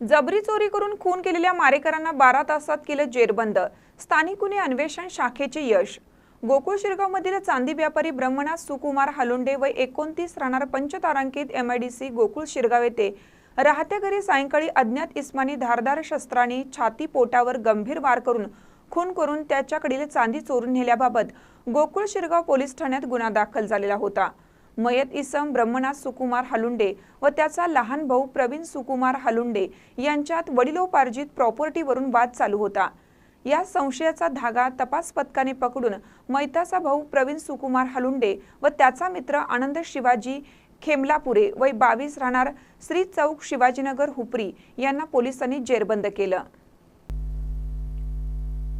जबरी चोरी करून खून केलेल्या मारेकरांना बारा तासात केलं जेरबंद. स्थानिक गुन्हे अन्वेषण शाखेचे यश. गोकुळ शिरगावमधील चांदी व्यापारी ब्रह्मनाथ सुकुमार हालोंडे व एकोणतीस राहणार पंचतारांकित सी गोकुळ शिरगाव येथे राहत्या घरी सायंकाळी अज्ञात इस्मानी धारदार शस्त्राने छाती पोटावर गंभीर वार करून खून करून त्याच्याकडील चांदी चोरून नेल्याबाबत गोकुळ शिरगाव पोलीस ठाण्यात गुन्हा दाखल झालेला होता. मयत इसम ब्रह्मनाथ सुकुमार हलुंडे व त्याचा लहान भाऊ प्रवीण सुकुमार हलुंडे यांच्यात वडिलोपार्जित प्रॉपर्टीवरून वाद चालू होता. या संशयाचा धागा तपास पथकाने पकडून मैताचा भाऊ प्रवीण सुकुमार हलुंडे व त्याचा मित्र आनंद शिवाजी खेमलापुरे वय बावीस राहणार श्री चौक शिवाजीनगर हुपरी यांना पोलिसांनी जेरबंद केलं.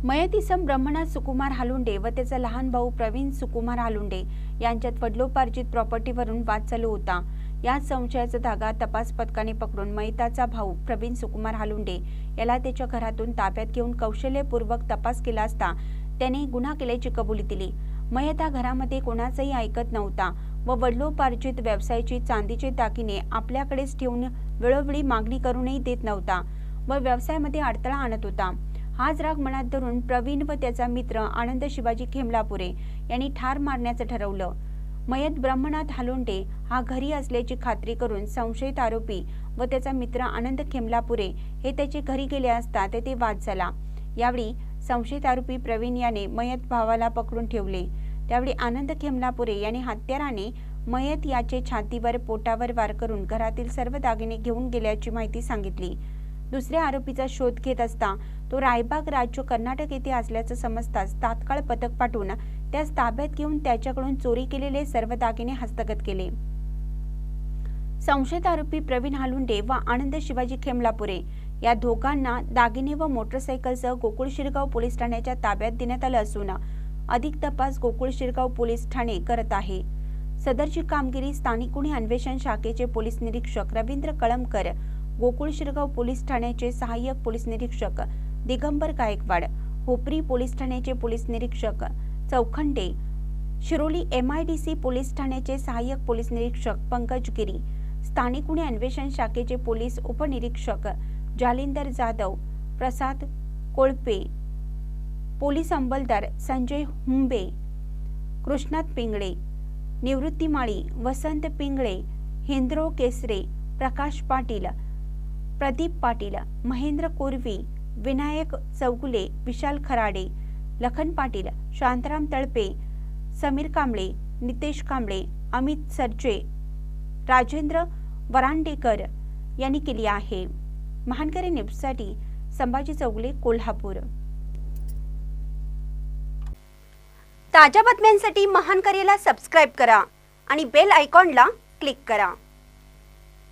मयतीसम ब्रह्मनाथ सुकुमार हालुंडे व त्याचा लहान भाऊ प्रवीण सुकुमार हालुंडे यांच्यात वडलोपार्जित प्रॉपर्टीवरून वाद चालू होता. या संशयाचा धागा तपास पथकाने पकडून मयताचा भाऊ प्रवीण सुकुमार हालुंडे याला त्याच्या घरातून ताब्यात घेऊन कौशल्यपूर्वक तपास केला असता त्याने गुन्हा केल्याची कबुली दिली. मयता घरामध्ये कोणाचंही ऐकत नव्हता व वडलोपार्जित व्यवसायाची चांदीचे दागिने आपल्याकडेच ठेवून वेळोवेळी मागणी करूनही देत नव्हता व व्यवसायामध्ये अडथळा आणत होता. हाच राग मनात धरून प्रवीण व त्याचा मित्र आनंद शिवाजी खेमलापुरे यांनी ठार मारण्याचं ठरवलं. मयत ब्रह्मनाथ हालोंडे हा घरी असल्याची खात्री करून संशयित आरोपी व त्याचा मित्र आनंद खेमलापुरे हे त्याचे घरी गेले असता तेथे वाद झाला. यावेळी संशयित आरोपी प्रवीण याने मयत भावाला पकडून ठेवले. त्यावेळी आनंद खेमलापुरे यांनी हत्याराने मयत याचे छातीवर पोटावर वार करून घरातील सर्व दागिने घेऊन गेल्याची माहिती सांगितली. दुसऱ्या आरोपीचा शोध घेत असता तो रायबाग राज्य कर्नाटक येथे असल्याचं समजताच तात्काळ पथक पाठवून त्यास ताब्यात घेऊन त्याच्याकडून चोरी केलेले सर्व दागिने हस्तगत केले. संशयित आरोपी प्रवीण हालुंडे व आनंद शिवाजी खेमलापुरे या दोघांना दागिने व मोटरसायकलसह गोकुळ शिरगाव पोलीस ठाण्याच्या ताब्यात देण्यात आलं असून अधिक तपास गोकुळ शिरगाव पोलीस ठाणे करत आहे. सदरची कामगिरी स्थानिक गुन्हे अन्वेषण शाखेचे पोलीस निरीक्षक रवींद्र कळमकर गोकुळ शिरगाव पोलीस ठाण्याचे सहाय्यक पोलीस निरीक्षक दिगंबर गायकवाड होपरी पोलीस ठाण्याचे पोलीस निरीक्षक Chaukhande Shiroli M I D C police ठाण्याचे सहाय्यक पोलीस निरीक्षक पंकज गिरी स्थानिक गुन्हे अन्वेषण शाखेचे पोलीस उपनिरीक्षक जालिंदर जाधव प्रसाद कोळपे पोलीस अंमलदार संजय हुंबे कृष्णात पिंगळे निवृत्ती माळी वसंत पिंगळे हेंद्रो केसरे प्रकाश पाटील प्रदीप पाटील महेंद्र कोरवी विनायक चौगुले विशाल खराडे लखन पाटील शांताराम तळपे समीर कांबळे नितेश कांबळे अमित सरजे राजेंद्र वरांडेकर यांनी केली आहे. महानकरी न्यूजसाठी संभाजी चौगुले कोल्हापूर. ताज्या बातम्यांसाठी महानकरीला सबस्क्राईब करा आणि बेल आयकॉनला क्लिक करा.